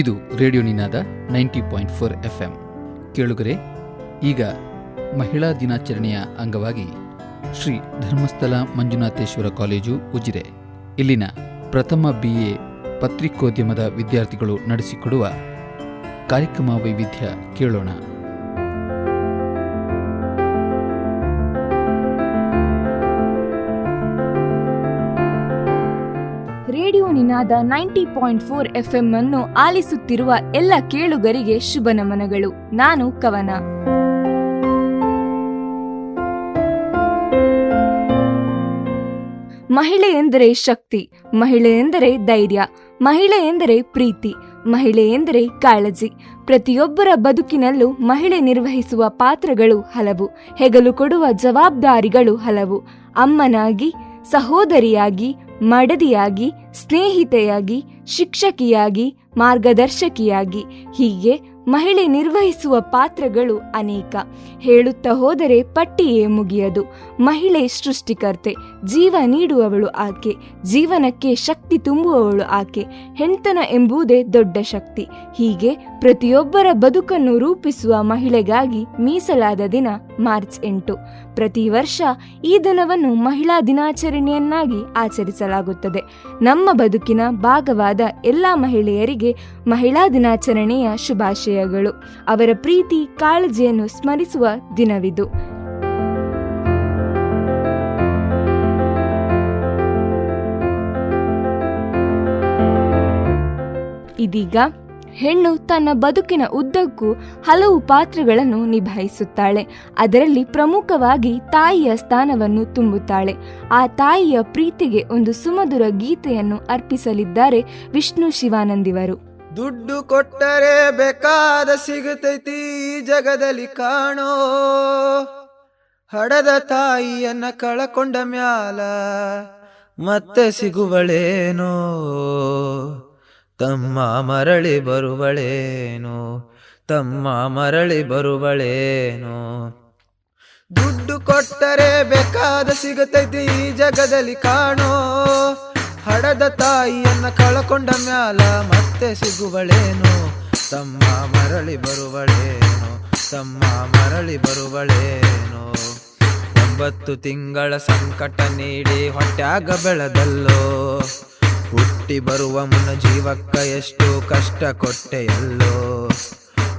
ಇದು radio Ninada ninety point four F M ಕೇಳುಗರೆ, ಈಗ ಮಹಿಳಾ ದಿನಾಚರಣೆಯ ಅಂಗವಾಗಿ ಶ್ರೀ ಧರ್ಮಸ್ಥಳ ಮಂಜುನಾಥೇಶ್ವರ ಕಾಲೇಜು ಉಜಿರೆ. ಇಲ್ಲಿನ ಪ್ರಥಮ ಬಿ ಎ ಪತ್ರಿಕೋದ್ಯಮದ ವಿದ್ಯಾರ್ಥಿಗಳು ನಡೆಸಿಕೊಡುವ ಕಾರ್ಯಕ್ರಮ ವೈವಿಧ್ಯ ಕೇಳೋಣ. Ninada ninety point four F M ಅನ್ನು ಆಲಿಸುತ್ತಿರುವ ಎಲ್ಲ ಕೇಳುಗರಿಗೆ ಶುಭ ನಮನಗಳು. ನಾನು ಕವನ. ಮಹಿಳೆ ಎಂದರೆ ಶಕ್ತಿ, ಮಹಿಳೆ ಎಂದರೆ ಧೈರ್ಯ, ಮಹಿಳೆ ಎಂದರೆ ಪ್ರೀತಿ, ಮಹಿಳೆ ಎಂದರೆ ಕಾಳಜಿ. ಪ್ರತಿಯೊಬ್ಬರ ಬದುಕಿನಲ್ಲೂ ಮಹಿಳೆ ನಿರ್ವಹಿಸುವ ಪಾತ್ರಗಳು ಹಲವು, ಹೆಗಲು ಕೊಡುವ ಜವಾಬ್ದಾರಿಗಳು ಹಲವು. ಅಮ್ಮನಾಗಿ, ಸಹೋದರಿಯಾಗಿ ಮಡದಿಯಾಗಿ ಸ್ನೇಹಿತೆಯಾಗಿ ಶಿಕ್ಷಕಿಯಾಗಿ ಮಾರ್ಗದರ್ಶಕಿಯಾಗಿ ಹೀಗೆ ಮಹಿಳೆ ನಿರ್ವಹಿಸುವ ಪಾತ್ರಗಳು ಅನೇಕ. ಹೇಳುತ್ತಾ ಹೋದರೆ ಪಟ್ಟಿಯೇ ಮುಗಿಯದು. ಮಹಿಳೆ ಸೃಷ್ಟಿಕರ್ತೆ, ಜೀವ ನೀಡುವವಳು ಆಕೆ, ಜೀವನಕ್ಕೆ ಶಕ್ತಿ ತುಂಬುವವಳು ಆಕೆ ಹೆಣ್ತನ ಎಂಬುದೇ ದೊಡ್ಡ ಶಕ್ತಿ. ಹೀಗೆ ಪ್ರತಿಯೊಬ್ಬರ ಬದುಕನ್ನು ರೂಪಿಸುವ ಮಹಿಳೆಗಾಗಿ ಮೀಸಲಾದ ದಿನ ಮಾರ್ಚ್ ಎಂಟು. ಪ್ರತಿ ವರ್ಷ ಈ ದಿನವನ್ನು ಮಹಿಳಾ ದಿನಾಚರಣೆಯನ್ನಾಗಿ ಆಚರಿಸಲಾಗುತ್ತದೆ. ನಮ್ಮ ಬದುಕಿನ ಭಾಗವಾದ ಎಲ್ಲ ಮಹಿಳೆಯರಿಗೆ ಮಹಿಳಾ ದಿನಾಚರಣೆಯ ಶುಭಾಶಯಗಳು ಅವರ ಪ್ರೀತಿ ಕಾಳಜಿಯನ್ನು ಸ್ಮರಿಸುವ ದಿನವಿದು. ಇದೀಗ ಹೆಣ್ಣು ತನ್ನ ಬದುಕಿನ ಉದ್ದಕ್ಕೂ ಹಲವು ಪಾತ್ರಗಳನ್ನು ನಿಭಾಯಿಸುತ್ತಾಳೆ. ಅದರಲ್ಲಿ ಪ್ರಮುಖವಾಗಿ ತಾಯಿಯ ಸ್ಥಾನವನ್ನು ತುಂಬುತ್ತಾಳೆ. ಆ ತಾಯಿಯ ಪ್ರೀತಿಗೆ ಒಂದು ಸುಮಧುರ ಗೀತೆಯನ್ನು ಅರ್ಪಿಸಲಿದ್ದಾರೆ ವಿಷ್ಣು ಶಿವಾನಂದಿವರು. ದುಡ್ಡು ಕೊಟ್ಟರೆ ಬೇಕಾದ ಸಿಗತೈತಿ ಈ ಜಗದಲ್ಲಿ ಕಾಣೋ. ಹಡದ ತಾಯಿಯನ್ನ ಕಳಕೊಂಡ ಮ್ಯಾಲ ಮತ್ತೆ ಸಿಗುವಳೇನೋ. ತಮ್ಮ ಮರಳಿ ಬರುವಳೇನೋ, ತಮ್ಮ ಮರಳಿ ಬರುವಳೇನೋ. ದುಡ್ಡು ಕೊಟ್ಟರೆ ಬೇಕಾದ ಸಿಗತೈತಿ ಈ ಜಗದಲ್ಲಿ ಕಾಣೋ. ಹಡದ ತಾಯಿಯನ್ನ ಕಳಕೊಂಡ ಮ್ಯಾಲ ಮತ್ತೆ ಸಿಗುವಳೇನು? ತಮ್ಮ ಮರಳಿ ಬರುವಳೇನು? ತಮ್ಮ ಮರಳಿ ಬರುವಳೇನು? ಒಂಬತ್ತು ತಿಂಗಳ ಸಂಕಟ ನೀಡಿ ಹೊಟ್ಯಾಗ ಬೆಳೆದಲ್ಲೋ? ಹುಟ್ಟಿ ಬರುವ ಮುನ್ನ ಜೀವಕ್ಕ ಎಷ್ಟು ಕಷ್ಟ ಕೊಟ್ಟೆಯಲ್ಲೋ?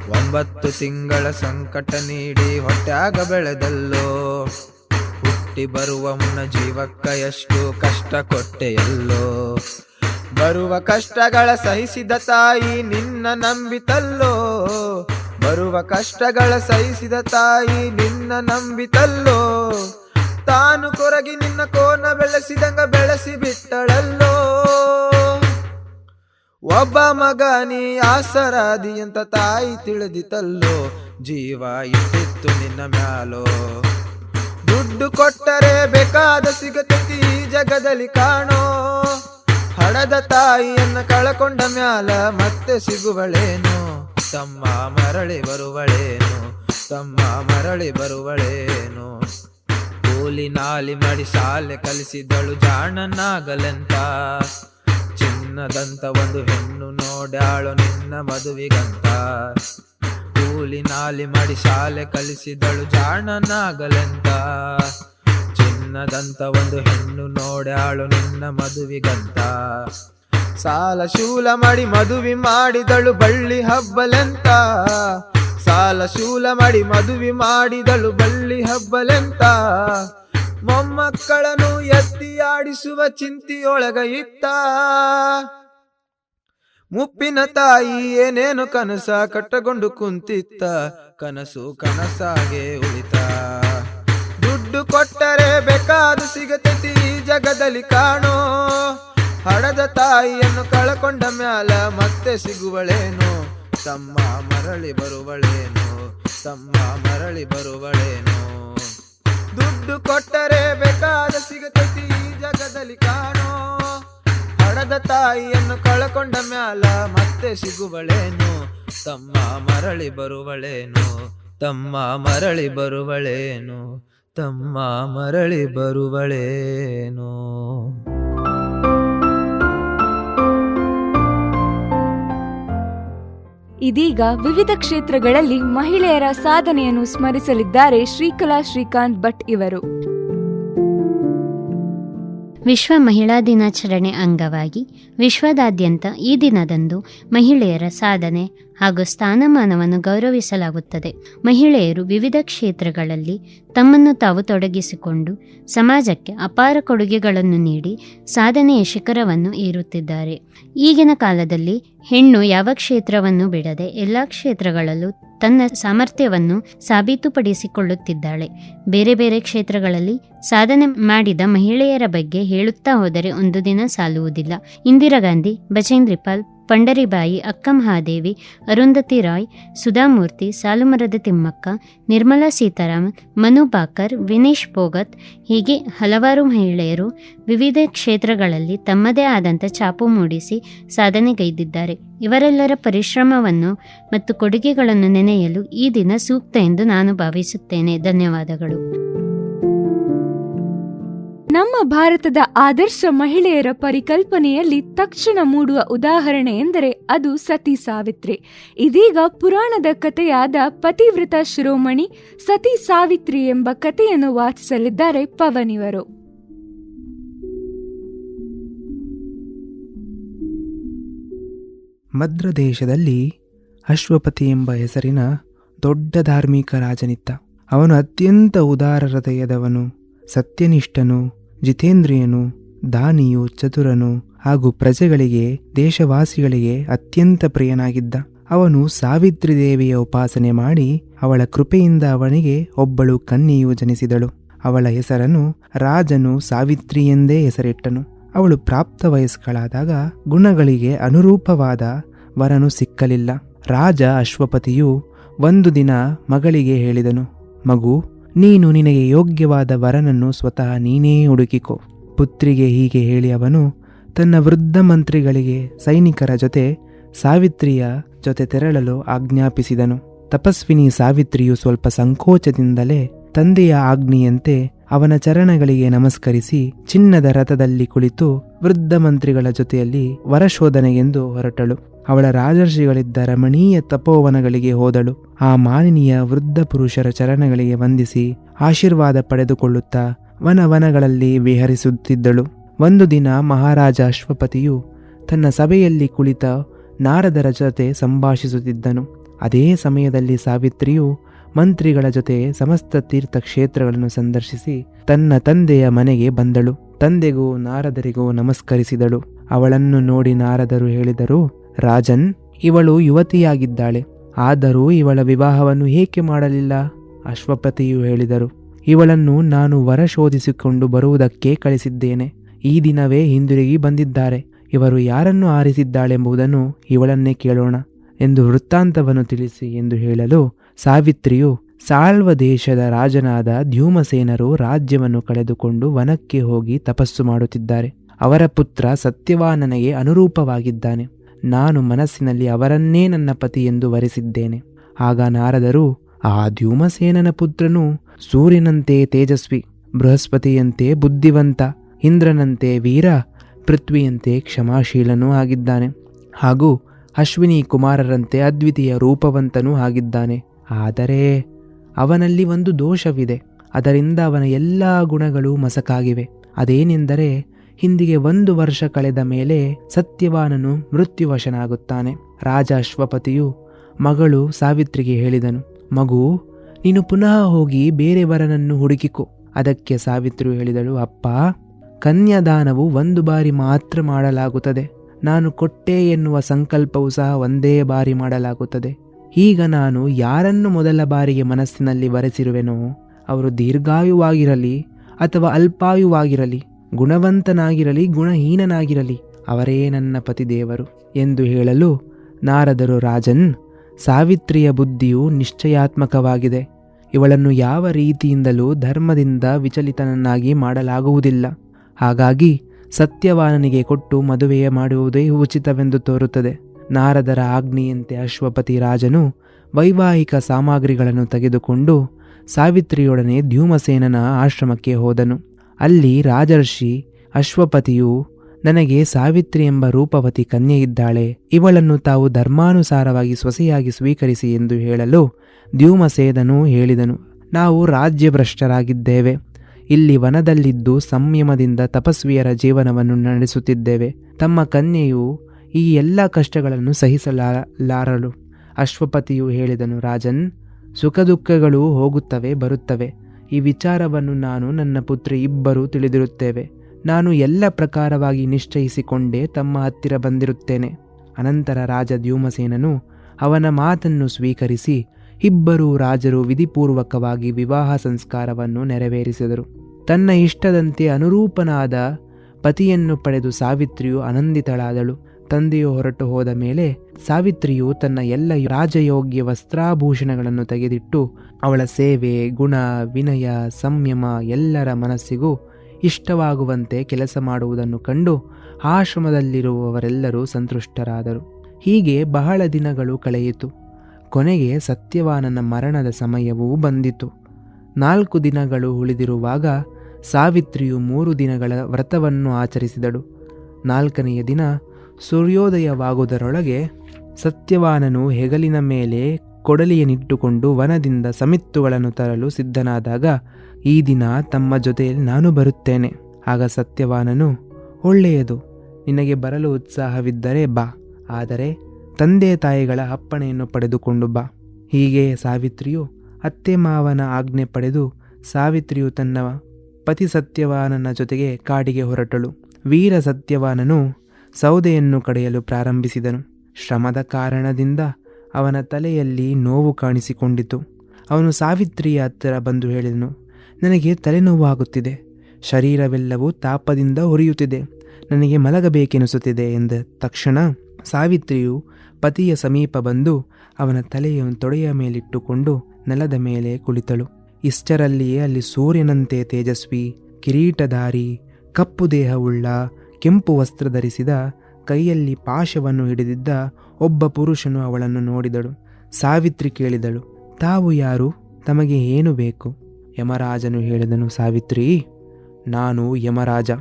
ಒಂಬತ್ತು ತಿಂಗಳ ಸಂಕಟ ನೀಡಿ ಹೊಟ್ಯಾಗ ಬೆಳೆದಲ್ಲೋ? ಹುಟ್ಟಿ ಬರುವ ಮುನ್ನ ಜೀವಕ್ಕ ಎಷ್ಟು ಕಷ್ಟ ಕೊಟ್ಟೆಯಲ್ಲೋ. ಬರುವ ಕಷ್ಟಗಳ ಸಹಿಸಿದ ತಾಯಿ ನಿನ್ನ ನಂಬಿತಲ್ಲೋ. ಬರುವ ಕಷ್ಟಗಳ ಸಹಿಸಿದ ತಾಯಿ ನಿನ್ನ ನಂಬಿತಲ್ಲೋ. ತಾನು ಕೊರಗಿ ನಿನ್ನ ಕೋನ ಬೆಳೆಸಿದಂಗ ಬೆಳೆಸಿ ಬಿಟ್ಟಳಲ್ಲೋ. ಒಬ್ಬ ಮಗ ನೀ ಆಸರಾದಿ ಅಂತ ತಾಯಿ ತಿಳಿದಿತಲ್ಲೋ. ಜೀವ ಇಟ್ಟಿತ್ತು ನಿನ್ನ ಮ್ಯಾಲೋ. ದುಡ್ಡು ಕೊಟ್ಟರೆ ಬೇಕಾದ ಸಿಗತೈತಿ ಈ ಜಗದಲ್ಲಿ ಕಾಣೋ. ಹಡದ ತಾಯಿಯನ್ನ ಕಳಕೊಂಡ ಮ್ಯಾಲ ಮತ್ತೆ ಸಿಗುವಳೇನು? ತಮ್ಮ ಮರಳಿ ಬರುವಳೇನು? ತಮ್ಮ ಮರಳಿ ಬರುವಳೇನು? ಕೂಲಿ ನಾಲಿ ಮಾಡಿ ಶಾಲೆ ಕಲಿಸಿದಳು ಜಾಣನಾಗಲೆಂತ. ಚಿನ್ನದಂತ ಒಂದು ಹೆಣ್ಣು ನೋಡ್ಯಾಳು ನಿನ್ನ ಮದುವಿಗಂತ. ಕೂಲಿ ನಾಲಿ ಮಾಡಿ ಶಾಲೆ ಕಲಿಸಿದಳು ಜಾಣನಾಗಲೆಂತ ಚಿನ್ನದಂತ ಒಂದು ಹೆಣ್ಣು ನೋಡ್ಯಾಳು ನಿನ್ನ ಮದುವಿಗಂತ. ಸಾಲ ಶೂಲ ಮಾಡಿ ಮದುವೆ ಮಾಡಿದಳು ಬಳ್ಳಿ ಹಬ್ಬಲೆಂತ. ಸಾಲ ಶೂಲ ಮಾಡಿ ಮದುವೆ ಮಾಡಿದಳು ಬಳ್ಳಿ ಹಬ್ಬಲೆಂತ. ಮೊಮ್ಮಕ್ಕಳನ್ನು ಎತ್ತಿ ಆಡಿಸುವ ಚಿಂತೆಯೊಳಗ ಇತ್ತ ಮುಪ್ಪಿನ ತಾಯಿ ಏನೇನು ಕನಸ ಕಟ್ಟಗೊಂಡು ಕುಂತಿತ್ತ, ಕನಸು ಕನಸಾಗೆ ಉಳಿತ. ದುಡ್ಡು ಕೊಟ್ಟರೆ ಬೇಕಾದ ಸಿಗತೈತಿ ಜಗದಲ್ಲಿ ಕಾಣೋ. ಹಡದ ತಾಯಿಯನ್ನು ಕಳಕೊಂಡ ಮ್ಯಾಲ ಮತ್ತೆ ಸಿಗುವಳೇನು? ತಮ್ಮ ಮರಳಿ ಬರುವಳೇನು? ತಮ್ಮ ಮರಳಿ ಬರುವಳೇನು? ದುಡ್ಡು ಕೊಟ್ಟರೆ ಬೇಕಾದ ಸಿಗತೈತಿ ಜಗದಲ್ಲಿ ಕಾಣೋ. ತಾಯಿಯನ್ನು ಕಳಕೊಂಡ ಮ್ಯಾಲ ಮತ್ತೆ ಸಿಗುವಳೇನು? ತಮ್ಮ ಮರಳಿ ಬರುವಳೇನು? ತಮ್ಮ ಮರಳಿ ಬರುವಳೇನು? ತಮ್ಮ ಮರಳಿ ಬರುವಳೇನು? ಇದೀಗ ವಿವಿಧ ಕ್ಷೇತ್ರಗಳಲ್ಲಿ ಮಹಿಳೆಯರ ಸಾಧನೆಯನ್ನು ಸ್ಮರಿಸಲಿದ್ದಾರೆ ಶ್ರೀಕಲಾ ಶ್ರೀಕಾಂತ್ ಭಟ್ ಇವರು. ವಿಶ್ವ ಮಹಿಳಾ ದಿನಾಚರಣೆ ಅಂಗವಾಗಿ ವಿಶ್ವದಾದ್ಯಂತ ಈ ದಿನದಂದು ಮಹಿಳೆಯರ ಸಾಧನೆ ಹಾಗೂ ಸ್ಥಾನಮಾನವನ್ನು ಗೌರವಿಸಲಾಗುತ್ತದೆ. ಮಹಿಳೆಯರು ವಿವಿಧ ಕ್ಷೇತ್ರಗಳಲ್ಲಿ ತಮ್ಮನ್ನು ತಾವು ತೊಡಗಿಸಿಕೊಂಡು ಸಮಾಜಕ್ಕೆ ಅಪಾರ ಕೊಡುಗೆಗಳನ್ನು ನೀಡಿ ಸಾಧನೆಯ ಶಿಖರವನ್ನು ಏರುತ್ತಿದ್ದಾರೆ. ಈಗಿನ ಕಾಲದಲ್ಲಿ ಹೆಣ್ಣು ಯಾವ ಕ್ಷೇತ್ರವನ್ನು ಬಿಡದೆ ಎಲ್ಲ ಕ್ಷೇತ್ರಗಳಲ್ಲೂ ತನ್ನ ಸಾಮರ್ಥ್ಯವನ್ನು ಸಾಬೀತುಪಡಿಸಿಕೊಳ್ಳುತ್ತಿದ್ದಾಳೆ. ಬೇರೆ ಬೇರೆ ಕ್ಷೇತ್ರಗಳಲ್ಲಿ ಸಾಧನೆ ಮಾಡಿದ ಮಹಿಳೆಯರ ಬಗ್ಗೆ ಹೇಳುತ್ತಾ ಹೋದರೆ ಒಂದು ದಿನ ಸಾಲುವುದಿಲ್ಲ. ಇಂದಿರಾ ಗಾಂಧಿ ಬಚೇಂದ್ರಿಪಾಲ್ ಪಂಡರಿಬಾಯಿ ಅಕ್ಕಮಹಾದೇವಿ ಅರುಂಧತಿ ರಾಯ್, ಸುಧಾಮೂರ್ತಿ, ಸಾಲುಮರದ ತಿಮ್ಮಕ್ಕ, ನಿರ್ಮಲಾ ಸೀತಾರಾಮನ್ ಮನು ಬಾಕರ್ ವಿನೇಶ್ ಪೋಗತ್, ಹೀಗೆ ಹಲವಾರು ಮಹಿಳೆಯರು ವಿವಿಧ ಕ್ಷೇತ್ರಗಳಲ್ಲಿ ತಮ್ಮದೇ ಆದಂಥ ಛಾಪು ಮೂಡಿಸಿ ಸಾಧನೆಗೈದಿದ್ದಾರೆ. ಇವರೆಲ್ಲರ ಪರಿಶ್ರಮವನ್ನು ಮತ್ತು ಕೊಡುಗೆಗಳನ್ನು ನೆನೆಯಲು ಈ ದಿನ ಸೂಕ್ತ ಎಂದು ನಾನು ಭಾವಿಸುತ್ತೇನೆ. ಧನ್ಯವಾದಗಳು. ನಮ್ಮ ಭಾರತದ ಆದರ್ಶ ಮಹಿಳೆಯರ ಪರಿಕಲ್ಪನೆಯಲ್ಲಿ ತಕ್ಷಣ ಮೂಡುವ ಉದಾಹರಣೆ ಎಂದರೆ ಅದು ಸತಿ ಸಾವಿತ್ರಿ. ಇದೀಗ ಪುರಾಣದ ಕಥೆಯಾದ ಪತಿವ್ರತ ಶಿರೋಮಣಿ ಸತಿ ಸಾವಿತ್ರಿ ಎಂಬ ಕಥೆಯನ್ನು ವಾಚಿಸಲಿದ್ದಾರೆ ಪವನ್ ಇವರು ಮದ್ರ ದೇಶದಲ್ಲಿ ಅಶ್ವಪತಿ ಎಂಬ ಹೆಸರಿನ ದೊಡ್ಡ ಧಾರ್ಮಿಕ ರಾಜನಿತ್ತ. ಅವನು ಅತ್ಯಂತ ಉದಾರ ಹೃದಯದವನು, ಸತ್ಯನಿಷ್ಠನು ಜಿತೇಂದ್ರಿಯನು, ದಾನಿಯು, ಚತುರನು ಹಾಗೂ ಪ್ರಜೆಗಳಿಗೆ, ದೇಶವಾಸಿಗಳಿಗೆ ಅತ್ಯಂತ ಪ್ರಿಯನಾಗಿದ್ದ. ಅವನು ಸಾವಿತ್ರಿ ದೇವಿಯ ಉಪಾಸನೆ ಮಾಡಿ ಅವಳ ಕೃಪೆಯಿಂದ ಅವನಿಗೆ ಒಬ್ಬಳು ಕನ್ನಿಯು ಜನಿಸಿದಳು. ಅವಳ ಹೆಸರನ್ನು ರಾಜನು ಸಾವಿತ್ರಿ ಎಂದೇ ಹೆಸರಿಟ್ಟನು. ಅವಳು ಪ್ರಾಪ್ತ ವಯಸ್ಕಳಾದಾಗ ಗುಣಗಳಿಗೆ ಅನುರೂಪವಾದ ವರನು ಸಿಕ್ಕಲಿಲ್ಲ. ರಾಜ ಅಶ್ವಪತಿಯು ಒಂದು ದಿನ ಮಗಳಿಗೆ ಹೇಳಿದನು, ಮಗು ನೀನು ನಿನಗೆ ಯೋಗ್ಯವಾದ ವರನನ್ನು ಸ್ವತಃ ನೀನೇ ಹುಡುಕಿಕೋ. ಪುತ್ರಿಗೆ ಹೀಗೆ ಹೇಳಿ ಅವನು ತನ್ನ ವೃದ್ಧ ಮಂತ್ರಿಗಳಿಗೆ ಸೈನಿಕರ ಜೊತೆ ಸಾವಿತ್ರಿಯ ಜೊತೆ ತೆರಳಲು ಆಜ್ಞಾಪಿಸಿದನು. ತಪಸ್ವಿನಿ ಸಾವಿತ್ರಿಯು ಸ್ವಲ್ಪ ಸಂಕೋಚದಿಂದಲೇ ತಂದೆಯ ಆಜ್ಞೆಯಂತೆ ಅವನ ಚರಣಗಳಿಗೆ ನಮಸ್ಕರಿಸಿ ಚಿನ್ನದ ರಥದಲ್ಲಿ ಕುಳಿತು ವೃದ್ಧ ಮಂತ್ರಿಗಳ ಜೊತೆಯಲ್ಲಿ ವರಶೋಧನೆಗೆಂದು ಹೊರಟಳು. ಅವಳ ರಾಜರ್ಷಿಗಳಿದ್ದ ರಮಣೀಯ ತಪೋವನಗಳಿಗೆ ಹೋದಳು. ಆ ಮಾಲಿನಿಯ ವೃದ್ಧ ಪುರುಷರ ಚರಣಗಳಿಗೆ ವಂದಿಸಿ ಆಶೀರ್ವಾದ ಪಡೆದುಕೊಳ್ಳುತ್ತಾ ವನವನಗಳಲ್ಲಿ ವಿಹರಿಸುತ್ತಿದ್ದಳು. ಒಂದು ದಿನ ಮಹಾರಾಜ ಅಶ್ವಪತಿಯು ತನ್ನ ಸಭೆಯಲ್ಲಿ ಕುಳಿತ ನಾರದರ ಜೊತೆ ಸಂಭಾಷಿಸುತ್ತಿದ್ದನು. ಅದೇ ಸಮಯದಲ್ಲಿ ಸಾವಿತ್ರಿಯು ಮಂತ್ರಿಗಳ ಜೊತೆ ಸಮಸ್ತ ತೀರ್ಥ ಕ್ಷೇತ್ರಗಳನ್ನು ಸಂದರ್ಶಿಸಿ ತನ್ನ ತಂದೆಯ ಮನೆಗೆ ಬಂದಳು. ತಂದೆಗೂ ನಾರದರಿಗೂ ನಮಸ್ಕರಿಸಿದಳು. ಅವಳನ್ನು ನೋಡಿ ನಾರದರು ಹೇಳಿದರು, ರಾಜನ್, ಇವಳು ಯುವತಿಯಾಗಿದ್ದಾಳೆ. ಆದರೂ ಇವಳ ವಿವಾಹವನ್ನು ಏಕೆ ಮಾಡಲಿಲ್ಲ? ಅಶ್ವಪತಿಯು ಹೇಳಿದರು, ಇವಳನ್ನು ನಾನು ವರ ಶೋಧಿಸಿಕೊಂಡು ಬರುವುದಕ್ಕೆ ಕಳಿಸಿದ್ದೇನೆ. ಈ ದಿನವೇ ಹಿಂದಿರುಗಿ ಬಂದಿದ್ದಾರೆ. ಇವರು ಯಾರನ್ನು ಆರಿಸಿದ್ದಾಳೆಂಬುದನ್ನು ಇವಳನ್ನೇ ಕೇಳೋಣ ಎಂದು ವೃತ್ತಾಂತವನ್ನು ತಿಳಿಸಿ ಎಂದು ಹೇಳಲು ಸಾವಿತ್ರಿಯು ಸಾಳ್ವ ದೇಶದ ರಾಜನಾದ ಧ್ಯೂಮಸೇನರು ರಾಜ್ಯವನ್ನು ಕಳೆದುಕೊಂಡು ವನಕ್ಕೆ ಹೋಗಿ ತಪಸ್ಸು ಮಾಡುತ್ತಿದ್ದಾರೆ. ಅವರ ಪುತ್ರ ಸತ್ಯವಾನನಿಗೆ ಅನುರೂಪವಾಗಿದ್ದಾನೆ. ನಾನು ಮನಸ್ಸಿನಲ್ಲಿ ಅವರನ್ನೇ ನನ್ನ ಪತಿ ಎಂದು ವರಿಸಿದ್ದೇನೆ. ಆಗ ನಾರದರು, ಆ ಧ್ಯೂಮಸೇನನ ಪುತ್ರನು ಸೂರ್ಯನಂತೆ ತೇಜಸ್ವಿ, ಬೃಹಸ್ಪತಿಯಂತೆ ಬುದ್ಧಿವಂತ, ಇಂದ್ರನಂತೆ ವೀರ, ಪೃಥ್ವಿಯಂತೆ ಕ್ಷಮಾಶೀಲನೂ ಆಗಿದ್ದಾನೆ. ಹಾಗೂ ಅಶ್ವಿನಿ ಕುಮಾರರಂತೆ ಅದ್ವಿತೀಯ ರೂಪವಂತನೂ ಆಗಿದ್ದಾನೆ. ಆದರೆ ಅವನಲ್ಲಿ ಒಂದು ದೋಷವಿದೆ. ಅದರಿಂದ ಅವನ ಎಲ್ಲ ಗುಣಗಳು ಮಸಕಾಗಿವೆ. ಅದೇನೆಂದರೆ ಹಿಂದಿಗೆ ಒಂದು ವರ್ಷ ಕಳೆದ ಮೇಲೆ ಸತ್ಯವಾನನು ಮೃತ್ಯುವಶನಾಗುತ್ತಾನೆ. ರಾಜ ಅಶ್ವಪತಿಯು ಮಗಳು ಸಾವಿತ್ರಿಗೆ ಹೇಳಿದನು, ಮಗು, ನೀನು ಪುನಃ ಹೋಗಿ ಬೇರೆ ವರನನ್ನು ಹುಡುಕಿಕೊ. ಅದಕ್ಕೆ ಸಾವಿತ್ರಿ ಹೇಳಿದಳು, ಅಪ್ಪ, ಕನ್ಯಾದಾನವು ಒಂದು ಬಾರಿ ಮಾತ್ರ ಮಾಡಲಾಗುತ್ತದೆ. ನಾನು ಕೊಟ್ಟೆ ಎನ್ನುವ ಸಂಕಲ್ಪವು ಸಹ ಒಂದೇ ಬಾರಿ ಮಾಡಲಾಗುತ್ತದೆ. ಈಗ ನಾನು ಯಾರನ್ನು ಮೊದಲ ಬಾರಿಗೆ ಮನಸ್ಸಿನಲ್ಲಿ ಬರೆಸಿರುವೆನೋ, ಅವರು ದೀರ್ಘಾಯುವಾಗಿರಲಿ ಅಥವಾ ಅಲ್ಪಾಯುವಾಗಿರಲಿ, ಗುಣವಂತನಾಗಿರಲಿ, ಗುಣಹೀನನಾಗಿರಲಿ, ಅವರೇ ನನ್ನ ಪತಿದೇವರು ಎಂದು ಹೇಳಲು ನಾರದರು ರಾಜನ್, ಸಾವಿತ್ರಿಯ ಬುದ್ಧಿಯು ನಿಶ್ಚಯಾತ್ಮಕವಾಗಿದೆ. ಇವಳನ್ನು ಯಾವ ರೀತಿಯಿಂದಲೂ ಧರ್ಮದಿಂದ ವಿಚಲಿತನನ್ನಾಗಿ ಮಾಡಲಾಗುವುದಿಲ್ಲ. ಹಾಗಾಗಿ ಸತ್ಯವಾನನಿಗೆ ಕೊಟ್ಟು ಮದುವೆಯ ಮಾಡುವುದೇ ಉಚಿತವೆಂದು ತೋರುತ್ತದೆ. ನಾರದರ ಆಜ್ಞೆಯಂತೆ ಅಶ್ವಪತಿ ರಾಜನು ವೈವಾಹಿಕ ಸಾಮಗ್ರಿಗಳನ್ನು ತೆಗೆದುಕೊಂಡು ಸಾವಿತ್ರಿಯೊಡನೆ ಧ್ಯೂಮಸೇನನ ಆಶ್ರಮಕ್ಕೆ ಹೋದನು. ಅಲ್ಲಿ ರಾಜರ್ಷಿ ಅಶ್ವಪತಿಯು, ನನಗೆ ಸಾವಿತ್ರಿ ಎಂಬ ರೂಪವತಿ ಕನ್ಯೆ ಇದ್ದಾಳೆ ಇವಳನ್ನು ತಾವು ಧರ್ಮಾನುಸಾರವಾಗಿ ಸೊಸೆಯಾಗಿ ಸ್ವೀಕರಿಸಿ ಎಂದು ಹೇಳಲು ದ್ಯೂಮಸೇದನು ಹೇಳಿದನು. ನಾವು ರಾಜ್ಯಭ್ರಷ್ಟರಾಗಿದ್ದೇವೆ. ಇಲ್ಲಿ ವನದಲ್ಲಿದ್ದು ಸಂಯಮದಿಂದ ತಪಸ್ವಿಯರ ಜೀವನವನ್ನು ನಡೆಸುತ್ತಿದ್ದೇವೆ. ತಮ್ಮ ಕನ್ಯೆಯು ಈ ಎಲ್ಲ ಕಷ್ಟಗಳನ್ನು ಸಹಿಸಲಾರಲು ಅಶ್ವಪತಿಯು ಹೇಳಿದನು, ರಾಜನ್ ಸುಖ ದುಃಖಗಳು ಹೋಗುತ್ತವೆ, ಬರುತ್ತವೆ. ಈ ವಿಚಾರವನ್ನು ನಾನು ನನ್ನ ಪುತ್ರಿ ಇಬ್ಬರೂ ತಿಳಿದಿರುತ್ತೇವೆ. ನಾನು ಎಲ್ಲ ಪ್ರಕಾರವಾಗಿ ನಿಶ್ಚಯಿಸಿಕೊಂಡೇ ತಮ್ಮ ಹತ್ತಿರ ಬಂದಿರುತ್ತೇನೆ. ಅನಂತರ ರಾಜ ದ್ಯೂಮಸೇನನು ಅವನ ಮಾತನ್ನು ಸ್ವೀಕರಿಸಿ ಇಬ್ಬರೂ ರಾಜರು ವಿಧಿಪೂರ್ವಕವಾಗಿ ವಿವಾಹ ಸಂಸ್ಕಾರವನ್ನು ನೆರವೇರಿಸಿದರು. ತನ್ನ ಇಷ್ಟದಂತೆ ಅನುರೂಪನಾದ ಪತಿಯನ್ನು ಪಡೆದು ಸಾವಿತ್ರಿಯು ಆನಂದಿತಳಾದಳು. ತಂದೆಯು ಹೊರಟು ಹೋದ ಮೇಲೆ ಸಾವಿತ್ರಿಯು ತನ್ನ ಎಲ್ಲ ರಾಜಯೋಗ್ಯ ವಸ್ತ್ರಾಭೂಷಣಗಳನ್ನು ತೆಗೆದಿಟ್ಟು ಅವಳ ಸೇವೆ, ಗುಣ, ವಿನಯ, ಸಂಯಮ ಎಲ್ಲರ ಮನಸ್ಸಿಗೂ ಇಷ್ಟವಾಗುವಂತೆ ಕೆಲಸ ಮಾಡುವುದನ್ನು ಕಂಡು ಆಶ್ರಮದಲ್ಲಿರುವವರೆಲ್ಲರೂ ಸಂತುಷ್ಟರಾದರು. ಹೀಗೆ ಬಹಳ ದಿನಗಳು ಕಳೆಯಿತು. ಕೊನೆಗೆ ಸತ್ಯವಾನನ ಮರಣದ ಸಮಯವೂ ಬಂದಿತು. ನಾಲ್ಕು ದಿನಗಳು ಉಳಿದಿರುವಾಗ ಸಾವಿತ್ರಿಯು ಮೂರು ದಿನಗಳ ವ್ರತವನ್ನು ಆಚರಿಸಿದಳು. ನಾಲ್ಕನೆಯ ದಿನ ಸೂರ್ಯೋದಯವಾಗುವುದರೊಳಗೆ ಸತ್ಯವಾನನು ಹೆಗಲಿನ ಮೇಲೆ ಕೊಡಲಿಯನ್ನಿಟ್ಟುಕೊಂಡು ವನದಿಂದ ಸಮಿತ್ತುಗಳನ್ನು ತರಲು ಸಿದ್ಧನಾದಾಗ, ಈ ದಿನ ತಮ್ಮ ಜೊತೆಯಲ್ಲಿ ನಾನು ಬರುತ್ತೇನೆ. ಆಗ ಸತ್ಯವಾನನು, ಒಳ್ಳೆಯದು. ನಿನಗೆ ಬರಲು ಉತ್ಸಾಹವಿದ್ದರೆ ಬಾ. ಆದರೆ ತಂದೆ ತಾಯಿಗಳ ಅಪ್ಪಣೆಯನ್ನು ಪಡೆದುಕೊಂಡು ಬಾ. ಹೀಗೆ ಸಾವಿತ್ರಿಯು ಅತ್ತೆ ಮಾವನ ಆಜ್ಞೆ ಪಡೆದು ಸಾವಿತ್ರಿಯು ತನ್ನ ಪತಿ ಸತ್ಯವಾನನ ಜೊತೆಗೆ ಕಾಡಿಗೆ ಹೊರಟಳು. ವೀರ ಸತ್ಯವಾನನು ಸೌದೆಯನ್ನು ಕಡೆಯಲು ಪ್ರಾರಂಭಿಸಿದನು. ಶ್ರಮದ ಕಾರಣದಿಂದ ಅವನ ತಲೆಯಲ್ಲಿ ನೋವು ಕಾಣಿಸಿಕೊಂಡಿತು. ಅವನು ಸಾವಿತ್ರಿಯ ಹತ್ತಿರ ಬಂದು ಹೇಳಿದನು, ನನಗೆ ತಲೆನೋವಾಗುತ್ತಿದೆ. ಶರೀರವೆಲ್ಲವೂ ತಾಪದಿಂದ ಉರಿಯುತ್ತಿದೆ. ನನಗೆ ಮಲಗಬೇಕೆನಿಸುತ್ತಿದೆ ಎಂದ ತಕ್ಷಣ ಸಾವಿತ್ರಿಯು ಪತಿಯ ಸಮೀಪ ಬಂದು ಅವನ ತಲೆಯನ್ನು ತೊಡೆಯ ಮೇಲಿಟ್ಟುಕೊಂಡು ನೆಲದ ಮೇಲೆ ಕುಳಿತಳು. ಇಷ್ಟರಲ್ಲಿಯೇ ಅಲ್ಲಿ ಸೂರ್ಯನಂತೆ ತೇಜಸ್ವಿ ಕಿರೀಟಧಾರಿ, ಕಪ್ಪು ದೇಹವುಳ್ಳ ಕೆಂಪು ವಸ್ತ್ರ ಧರಿಸಿದ, ಕೈಯಲ್ಲಿ ಪಾಶವನ್ನು ಹಿಡಿದಿದ್ದ ಒಬ್ಬ ಪುರುಷನು ಅವಳನ್ನು ನೋಡಿದಳು. ಸಾವಿತ್ರಿ ಕೇಳಿದಳು, ತಾವು ಯಾರು? ತಮಗೆ ಏನು ಬೇಕು? ಯಮರಾಜನು ಹೇಳಿದನು, ಸಾವಿತ್ರಿ, ನಾನು ಯಮರಾಜ.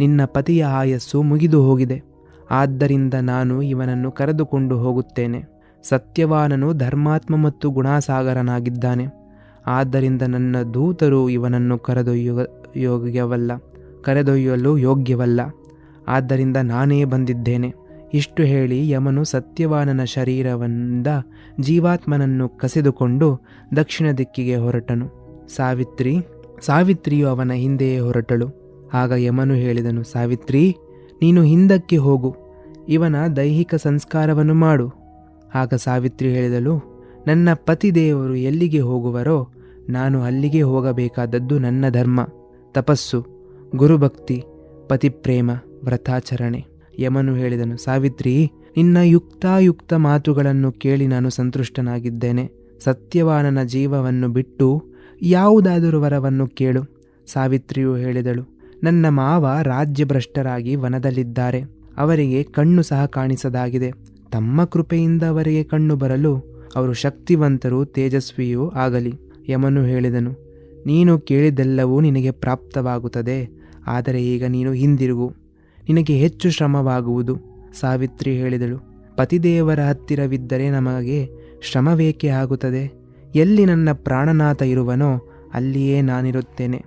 ನಿನ್ನ ಪತಿಯ ಆಯಸ್ಸು ಮುಗಿದು ಹೋಗಿದೆ. ಆದ್ದರಿಂದ ನಾನು ಇವನನ್ನು ಕರೆದುಕೊಂಡು ಹೋಗುತ್ತೇನೆ. ಸತ್ಯವಾನನು ಧರ್ಮಾತ್ಮ ಮತ್ತು ಗುಣಸಾಗರನಾಗಿದ್ದಾನೆ. ಆದ್ದರಿಂದ ನನ್ನ ದೂತರು ಇವನನ್ನು ಕರೆದೊಯ್ಯುವ ಯೋಗ್ಯವಲ್ಲ. ಕರೆದೊಯ್ಯಲು ಯೋಗ್ಯವಲ್ಲ. ಆದ್ದರಿಂದ ನಾನೇ ಬಂದಿದ್ದೇನೆ. ಇಷ್ಟು ಹೇಳಿ ಯಮನು ಸತ್ಯವಾನನ ಶರೀರವಿಂದ ಜೀವಾತ್ಮನನ್ನು ಕಸಿದುಕೊಂಡು ದಕ್ಷಿಣ ದಿಕ್ಕಿಗೆ ಹೊರಟನು. ಸಾವಿತ್ರಿ, ಸಾವಿತ್ರಿಯು ಅವನ ಹಿಂದೆಯೇ ಹೊರಟಳು. ಆಗ ಯಮನು ಹೇಳಿದನು, ಸಾವಿತ್ರಿ, ನೀನು ಹಿಂದಕ್ಕೆ ಹೋಗು. ಇವನ ದೈಹಿಕ ಸಂಸ್ಕಾರವನ್ನು ಮಾಡು. ಆಗ ಸಾವಿತ್ರಿ ಹೇಳಿದಳು, ನನ್ನ ಪತಿದೇವರು ಎಲ್ಲಿಗೆ ಹೋಗುವರೋ ನಾನು ಅಲ್ಲಿಗೆ ಹೋಗಬೇಕಾದದ್ದು ನನ್ನ ಧರ್ಮ. ತಪಸ್ಸು. ಗುರುಭಕ್ತಿ, ಪತಿಪ್ರೇಮ, ವ್ರತಾಚರಣೆ. ಯಮನು ಹೇಳಿದನು, ಸಾವಿತ್ರಿ, ನಿನ್ನ ಯುಕ್ತಾಯುಕ್ತ ಮಾತುಗಳನ್ನು ಕೇಳಿ ನಾನು ಸಂತುಷ್ಟನಾಗಿದ್ದೇನೆ. ಸತ್ಯವಾನನ ಜೀವವನ್ನು ಬಿಟ್ಟು ಯಾವುದಾದರೂ ವರವನ್ನು ಕೇಳು. ಸಾವಿತ್ರಿಯು ಹೇಳಿದಳು, ನನ್ನ ಮಾವ ರಾಜ್ಯಭ್ರಷ್ಟರಾಗಿ ವನದಲ್ಲಿದ್ದಾರೆ. ಅವರಿಗೆ ಕಣ್ಣು ಸಹ ಕಾಣಿಸದಾಗಿದೆ. ತಮ್ಮ ಕೃಪೆಯಿಂದ ಅವರಿಗೆ ಕಣ್ಣು ಬರಲು ಅವರು ಶಕ್ತಿವಂತರು ತೇಜಸ್ವಿಯೂ ಆಗಲಿ. ಯಮನು ಹೇಳಿದನು ನೀನು ಕೇಳಿದೆಲ್ಲವೂ ನಿನಗೆ ಪ್ರಾಪ್ತವಾಗುತ್ತದೆ, ಆದರೆ ಈಗ ನೀನು ಹಿಂದಿರುಗು. ನಿನಗೆ ಹೆಚ್ಚು ಶ್ರಮವಾಗುವುದು, ಸಾವಿತ್ರಿ ಹೇಳಿದಳು. ಪತಿದೇವರ ಹತ್ತಿರವಿದ್ದರೆ ನಮಗೆ ಶ್ರಮವೇಕೆ ಆಗುತ್ತದೆ? ಎಲ್ಲಿ ನನ್ನ ಪ್ರಾಣನಾಥ ಇರುವನೋ ಅಲ್ಲಿಯೇ ನಾನಿರುತ್ತೇನೆ,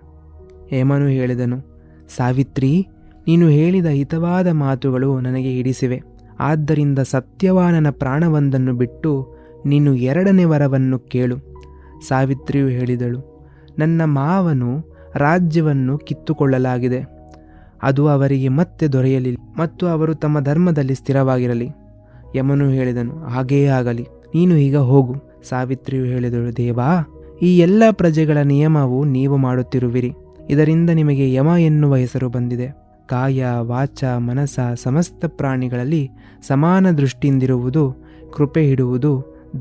ಹೇಮನು ಹೇಳಿದನು. ಸಾವಿತ್ರಿ, ನೀನು ಹೇಳಿದ ಹಿತವಾದ ಮಾತುಗಳು ನನಗೆ ಹಿಡಿಸಿವೆ. ಆದ್ದರಿಂದ ಸತ್ಯವಾನನ ಪ್ರಾಣವೊಂದನ್ನು ಬಿಟ್ಟು ನೀನು ಎರಡನೇ ವರವನ್ನು ಕೇಳು, ಸಾವಿತ್ರಿಯು ಹೇಳಿದಳು. ನನ್ನ ಮಾವನು ರಾಜ್ಯವನ್ನು ಕಿತ್ತುಕೊಳ್ಳಲಾಗಿದೆ. ಅದು ಅವರಿಗೆ ಮತ್ತೆ ದೊರೆಯಲಿ ಮತ್ತು ಅವರು ತಮ್ಮ ಧರ್ಮದಲ್ಲಿ ಸ್ಥಿರವಾಗಿರಲಿ. ಯಮನು ಹೇಳಿದನು, ಹಾಗೇ ಆಗಲಿ, ನೀನು ಈಗ ಹೋಗು. ಸಾವಿತ್ರಿಯು ಹೇಳಿದಳು, ದೇವಾ, ಈ ಎಲ್ಲ ಪ್ರಜೆಗಳ ನಿಯಮವು ನೀವು ಮಾಡುತ್ತಿರುವಿರಿ. ಇದರಿಂದ ನಿಮಗೆ ಯಮ ಎನ್ನುವ ಹೆಸರು ಬಂದಿದೆ. ಕಾಯ, ವಾಚ, ಮನಸ, ಸಮಸ್ತ ಪ್ರಾಣಿಗಳಲ್ಲಿ ಸಮಾನ ದೃಷ್ಟಿಯಿಂದಿರುವುದು, ಕೃಪೆ ಹಿಡುವುದು,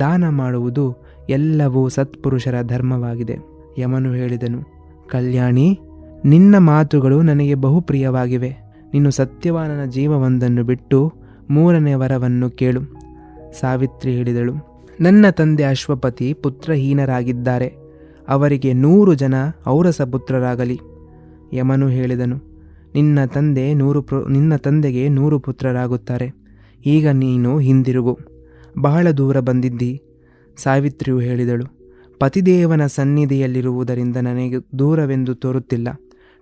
ದಾನ ಮಾಡುವುದು ಎಲ್ಲವೂ ಸತ್ಪುರುಷರ ಧರ್ಮವಾಗಿದೆ. ಯಮನು ಹೇಳಿದನು, ಕಲ್ಯಾಣಿ, ನಿನ್ನ ಮಾತುಗಳು ನನಗೆ ಬಹು ಪ್ರಿಯವಾಗಿವೆ ನೀನು ಸತ್ಯವಾನನ ಜೀವವೊಂದನ್ನು ಬಿಟ್ಟು ಮೂರನೇ ವರವನ್ನು ಕೇಳು. ಸಾವಿತ್ರಿ ಹೇಳಿದಳು, ನನ್ನ ತಂದೆ ಅಶ್ವಪತಿ ಪುತ್ರಹೀನರಾಗಿದ್ದಾರೆ. ಅವರಿಗೆ ನೂರು ಜನ ಔರಸ ಪುತ್ರರಾಗಲಿ. ಯಮನು ಹೇಳಿದನು, ನಿನ್ನ ತಂದೆ ನೂರು ಪ್ರ ನಿನ್ನ ತಂದೆಗೆ ನೂರು ಪುತ್ರರಾಗುತ್ತಾರೆ. ಈಗ ನೀನು ಹಿಂದಿರುಗು. ಬಹಳ ದೂರ ಬಂದಿದ್ದಿ. ಸಾವಿತ್ರಿಯು ಹೇಳಿದಳು ಪತಿದೇವನ ಸನ್ನಿಧಿಯಲ್ಲಿರುವುದರಿಂದ ನನಗೆ ದೂರವೆಂದು ತೋರುತ್ತಿಲ್ಲ.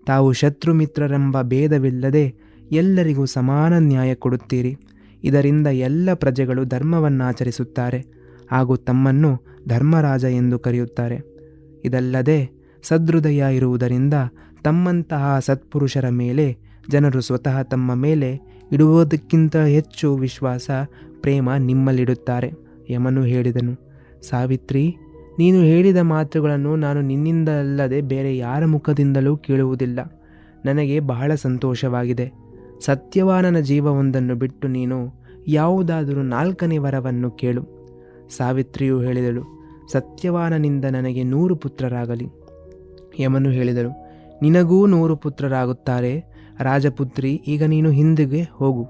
ತಾವು ಶತ್ರು ಮಿತ್ರರೆಂಬ ಭೇದವಿಲ್ಲದೆ ಎಲ್ಲರಿಗೂ ಸಮಾನ ನ್ಯಾಯ ಕೊಡುತ್ತೀರಿ. ಇದರಿಂದ ಎಲ್ಲ ಪ್ರಜೆಗಳು ಧರ್ಮವನ್ನಾಚರಿಸುತ್ತಾರೆ, ಹಾಗೂ ತಮ್ಮನ್ನು ಧರ್ಮರಾಜ ಎಂದು ಕರೆಯುತ್ತಾರೆ. ಇದಲ್ಲದೆ ಸದೃದಯ ಇರುವುದರಿಂದ ತಮ್ಮಂತಹ ಸತ್ಪುರುಷರ ಮೇಲೆ ಜನರು ಸ್ವತಃ ತಮ್ಮ ಮೇಲೆ ಇಡುವುದಕ್ಕಿಂತ ಹೆಚ್ಚು ವಿಶ್ವಾಸ, ಪ್ರೇಮ ನಿಮ್ಮಲ್ಲಿಡುತ್ತಾರೆ, ಯಮನು ಹೇಳಿದನು. ಸಾವಿತ್ರಿ ನೀನು ಹೇಳಿದ ಮಾತುಗಳನ್ನು ನಾನು ನಿನ್ನಿಂದಲ್ಲದೆ ಬೇರೆ ಯಾರ ಮುಖದಿಂದಲೂ ಕೇಳುವುದಿಲ್ಲ. ನನಗೆ ಬಹಳ ಸಂತೋಷವಾಗಿದೆ. ಸತ್ಯವಾನನ ಜೀವವೊಂದನ್ನು ಬಿಟ್ಟು ನೀನು ಯಾವುದಾದರೂ ನಾಲ್ಕನೇ ವರವನ್ನು ಕೇಳು. ಸಾವಿತ್ರಿಯು ಹೇಳಿದಳು, ಸತ್ಯವಾನನಿಂದ ನನಗೆ ನೂರು ಪುತ್ರರಾಗಲಿ. ಯಮನು ಹೇಳಿದಳು, ನಿನಗೂ ನೂರು ಪುತ್ರರಾಗುತ್ತಾರೆ. ರಾಜಪುತ್ರಿ, ಈಗ ನೀನು ಹಿಂದಿಗೆ ಹೋಗು.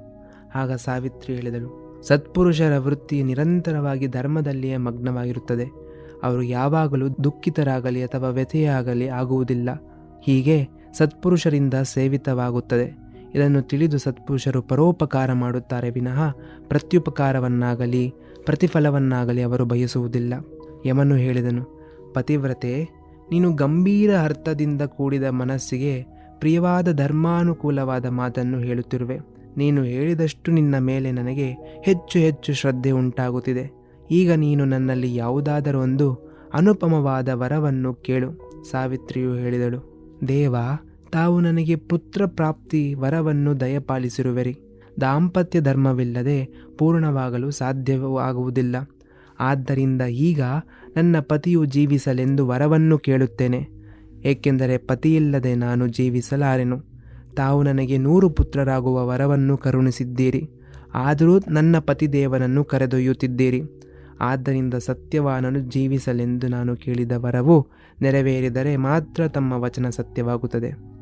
ಆಗ ಸಾವಿತ್ರಿ ಹೇಳಿದಳು, ಸತ್ಪುರುಷರ ವೃತ್ತಿ ನಿರಂತರವಾಗಿ ಧರ್ಮದಲ್ಲಿಯೇ ಮಗ್ನವಾಗಿರುತ್ತದೆ. ಅವರು ಯಾವಾಗಲೂ ದುಃಖಿತರಾಗಲಿ ಅಥವಾ ವ್ಯಥೆಯಾಗಲಿ ಆಗುವುದಿಲ್ಲ. ಹೀಗೆ ಸತ್ಪುರುಷರಿಂದ ಸೇವಿತವಾಗುತ್ತದೆ. ಇದನ್ನು ತಿಳಿದು ಸತ್ಪುರುಷರು ಪರೋಪಕಾರ ಮಾಡುತ್ತಾರೆ ವಿನಃ ಪ್ರತ್ಯುಪಕಾರವನ್ನಾಗಲಿ ಪ್ರತಿಫಲವನ್ನಾಗಲಿ ಅವರು ಬಯಸುವುದಿಲ್ಲ. ಯಮನು ಹೇಳಿದನು, ಪತಿವ್ರತೆ, ನೀನು ಗಂಭೀರ ಅರ್ಥದಿಂದ ಕೂಡಿದ ಮನಸ್ಸಿಗೆ ಪ್ರಿಯವಾದ ಧರ್ಮಾನುಕೂಲವಾದ ಮಾತನ್ನು ಹೇಳುತ್ತಿರುವೆ. ನೀನು ಹೇಳಿದಷ್ಟು ನಿನ್ನ ಮೇಲೆ ನನಗೆ ಹೆಚ್ಚು ಹೆಚ್ಚು ಶ್ರದ್ಧೆ ಉಂಟಾಗುತ್ತಿದೆ. ಈಗ ನೀನು ನನ್ನಲ್ಲಿ ಯಾವುದಾದರೂ ಒಂದು ಅನುಪಮವಾದ ವರವನ್ನು ಕೇಳು, ಸಾವಿತ್ರಿಯು ಹೇಳಿದಳು. ದೇವ, ತಾವು ನನಗೆ ಪುತ್ರ ಪ್ರಾಪ್ತಿ ವರವನ್ನು ದಯಪಾಲಿಸಿರುವೆರಿ. ದಾಂಪತ್ಯ ಧರ್ಮವಿಲ್ಲದೆ ಪೂರ್ಣವಾಗಲು ಸಾಧ್ಯವಾಗುವುದಿಲ್ಲ ಆದ್ದರಿಂದ ಈಗ ನನ್ನ ಪತಿಯು ಜೀವಿಸಲೆಂದು ವರವನ್ನು ಕೇಳುತ್ತೇನೆ. ಏಕೆಂದರೆ ಪತಿಯಿಲ್ಲದೆ ನಾನು ಜೀವಿಸಲಾರೆನು. ತಾವು ನನಗೆ ನೂರು ಪುತ್ರರಾಗುವ ವರವನ್ನು ಕರುಣಿಸಿದ್ದೀರಿ. ಆದರೂ ನನ್ನ ಪತಿದೇವನನ್ನು ಕರೆದೊಯ್ಯುತ್ತಿದ್ದೀರಿ. ಆದ್ದರಿಂದ ಸತ್ಯವಾನನು ಜೀವಿಸಲೆಂದು ನಾನು ಕೇಳಿದ ವರವು ನೆರವೇರಿದರೆ ಮಾತ್ರ ತಮ್ಮ ವಚನ ಸತ್ಯವಾಗುತ್ತದೆ.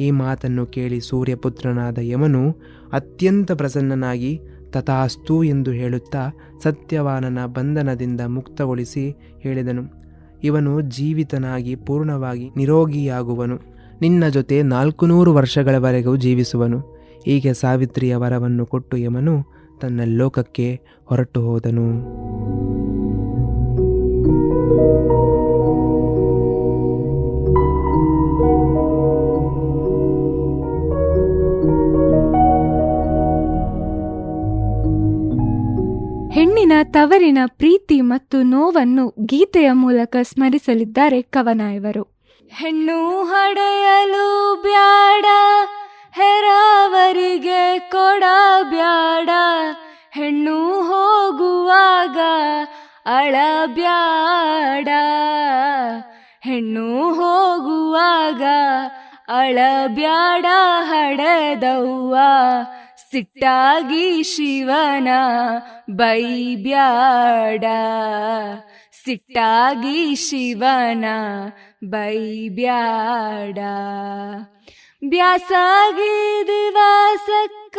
ಈ ಮಾತನ್ನು ಕೇಳಿ ಸೂರ್ಯಪುತ್ರನಾದ ಯಮನು ಅತ್ಯಂತ ಪ್ರಸನ್ನನಾಗಿ ತಥಾಸ್ತು ಎಂದು ಹೇಳುತ್ತಾ ಸತ್ಯವಾನನ ಬಂಧನದಿಂದ ಮುಕ್ತಗೊಳಿಸಿ ಹೇಳಿದನು. ಇವನು ಜೀವಿತನಾಗಿ ಪೂರ್ಣವಾಗಿ ನಿರೋಗಿಯಾಗುವನು. ನಿನ್ನ ಜೊತೆ ನಾಲ್ಕು ನೂರು ವರ್ಷಗಳವರೆಗೂ ಜೀವಿಸುವನು. ಹೀಗೆ ಸಾವಿತ್ರಿಯ ವರವನ್ನು ಕೊಟ್ಟು ಯಮನು ತನ್ನ ಲೋಕಕ್ಕೆ ಹೊರಟು ಹೋದನು. ಹೆಣ್ಣಿನ ತವರಿನ ಪ್ರೀತಿ ಮತ್ತು ನೋವನ್ನು ಗೀತೆಯ ಮೂಲಕ ಸ್ಮರಿಸಲಿದ್ದಾರೆ ಕವನಾಯವರು ಹೆಣ್ಣು ಹಡೆಯಲು ಬ್ಯಾಡ ಹೆರಾವರಿಗೆ ಕೊಡಬ್ಯಾಡ ಹೆಣ್ಣು ಹೋಗುವಾಗ ಅಳಬ್ಯಾಡ. ಹೆಣ್ಣು ಹೋಗುವಾಗ ಅಳಬ್ಯಾಡ ಹಡೆದವ್ವ. ಸಿಟ್ಟಾಗಿ ಶಿವನ ಬೈಬ್ಯಾಡ. ಸಿಟ್ಟಾಗಿ ಶಿವನ ಬೈಬ್ಯಾಡ. ಬ್ಯಾಸಾಗಿ ದಿವಾಸಕ್ಕ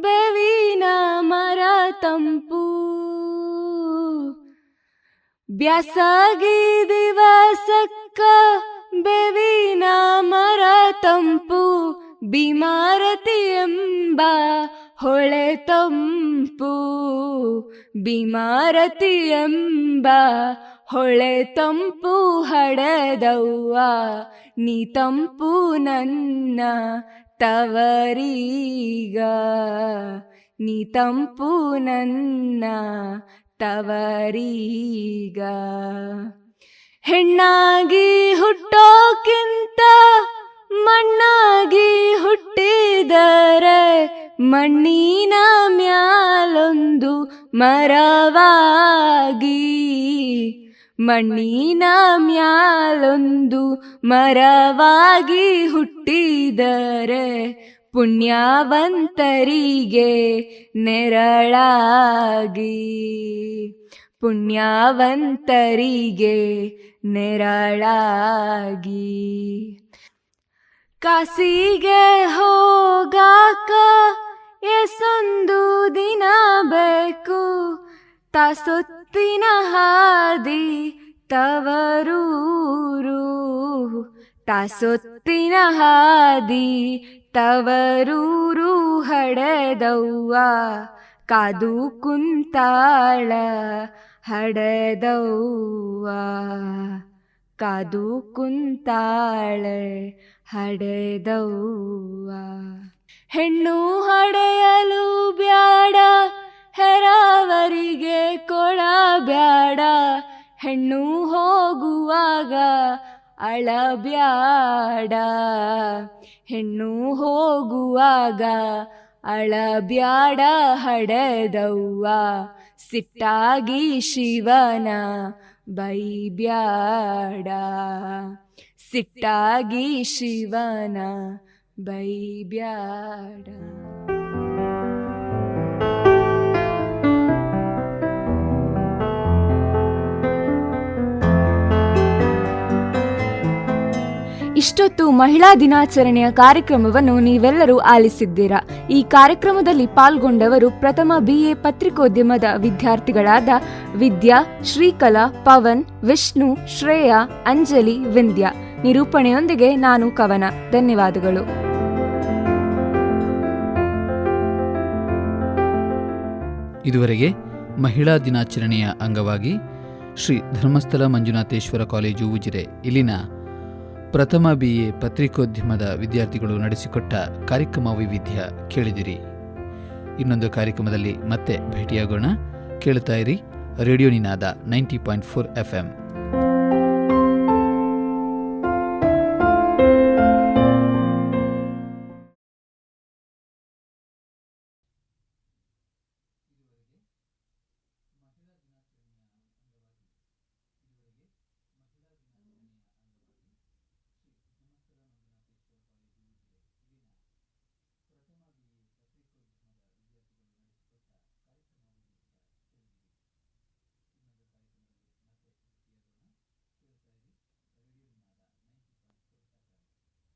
ಬೆವಿನ ಮರ ತಂಪು. ಬ್ಯಾಸಾಗಿ ದಿವಸಕ್ಕ ಬೆವಿನ ಮರ ತಂಪು. ಬಿಮಾರತಿ ಎಂಬ ಹೊಳೆ ತಂಪು. ಬಿಮಾರತಿ ಎಂಬ ಹೊಳೆ ತಂಪು ಹಡದವ್ವ, ನೀ ತಂಪು ನನ್ನ ತವರೀಗ. ನೀ ತಂಪು ನನ್ನ ತವರೀಗ. ಹೆಣ್ಣಾಗಿ ಹುಟ್ಟೋಕ್ಕಿಂತ ಮಣ್ಣಾಗಿ ಹುಟ್ಟಿದರೆ ಮಣ್ಣಿನ ಮ್ಯಾಲೊಂದು ಮರವಾಗಿ ಮಣ್ಣಿನ ಮ್ಯಾಲೊಂದು ಮರವಾಗಿ ಹುಟ್ಟಿದರೆ ಪುಣ್ಯವಂತರಿಗೆ ನೆರಳಾಗಿ. ಪುಣ್ಯವಂತರಿಗೆ ನೆರಳಾಗಿ. ಕಾಸಿಗೆ ಹೋಗಾಕ ಎಸೊಂದು ದಿನ ಬೇಕು. ತಾಸೊತ್ತಿನ ಹಾದಿ ತವರೂರು ತಾಸೊತ್ತಿನ ಹಾದಿ ತವರೂರು ಹಡೆದವ್ವ. ಕಾದು ಕುಂತಾಳ ಹಡೆದವ್ವ. ಕಾದು ಕುಂತಾಳ ಹಡೆದವ್ವ. ಹೆಣ್ಣು ಹಡೆಯಲು ಬ್ಯಾಡ ಹೆರಾವರಿಗೆ ಕೊಡ ಬ್ಯಾಡ. ಹೆಣ್ಣು ಹೋಗುವಾಗ ಅಳಬ್ಯಾಡ. ಹೆಣ್ಣು ಹೋಗುವಾಗ ಅಳಬ್ಯಾಡ ಹಡೆದವ್ವ. ಸಿಟ್ಟಾಗಿ ಶಿವನ ಬೈಬ್ಯಾಡ. ಸಿಟ್ಟಾಗಿ ಶಿವನ ಬೈಬ್ಯಾಡ. ಇಷ್ಟೊತ್ತು ಮಹಿಳಾ ದಿನಾಚರಣೆಯ ಕಾರ್ಯಕ್ರಮವನ್ನು ನೀವೆಲ್ಲರೂ ಆಲಿಸಿದ್ದೀರಾ? ಈ ಕಾರ್ಯಕ್ರಮದಲ್ಲಿ ಪಾಲ್ಗೊಂಡವರು ಪ್ರಥಮ ಬಿಎ ಪತ್ರಿಕೋದ್ಯಮದ ವಿದ್ಯಾರ್ಥಿಗಳಾದ ವಿದ್ಯಾ, ಶ್ರೀಕಲಾ, ಪವನ್, ವಿಷ್ಣು, ಶ್ರೇಯಾ, ಅಂಜಲಿ, ವಿಂದ್ಯಾ. ನಿರೂಪಣೆಯೊಂದಿಗೆ ನಾನು ಕವನ. ಧನ್ಯವಾದಗಳು. ಇದುವರೆಗೆ ಮಹಿಳಾ ದಿನಾಚರಣೆಯ ಅಂಗವಾಗಿ ಶ್ರೀ ಧರ್ಮಸ್ಥಳ ಮಂಜುನಾಥೇಶ್ವರ ಕಾಲೇಜು ಉಜಿರೆ, ಇಲ್ಲಿನ ಪ್ರಥಮ ಬಿ ಎ ಪತ್ರಿಕೋದ್ಯಮದ ವಿದ್ಯಾರ್ಥಿಗಳು ನಡೆಸಿಕೊಟ್ಟ ಕಾರ್ಯಕ್ರಮ ವೈವಿಧ್ಯ ಕೇಳಿದಿರಿ. ಇನ್ನೊಂದು ಕಾರ್ಯಕ್ರಮದಲ್ಲಿ ಮತ್ತೆ ಭೇಟಿಯಾಗೋಣ. ಕೇಳ್ತಾ ಇರಿ radio Ninada ninety point four F M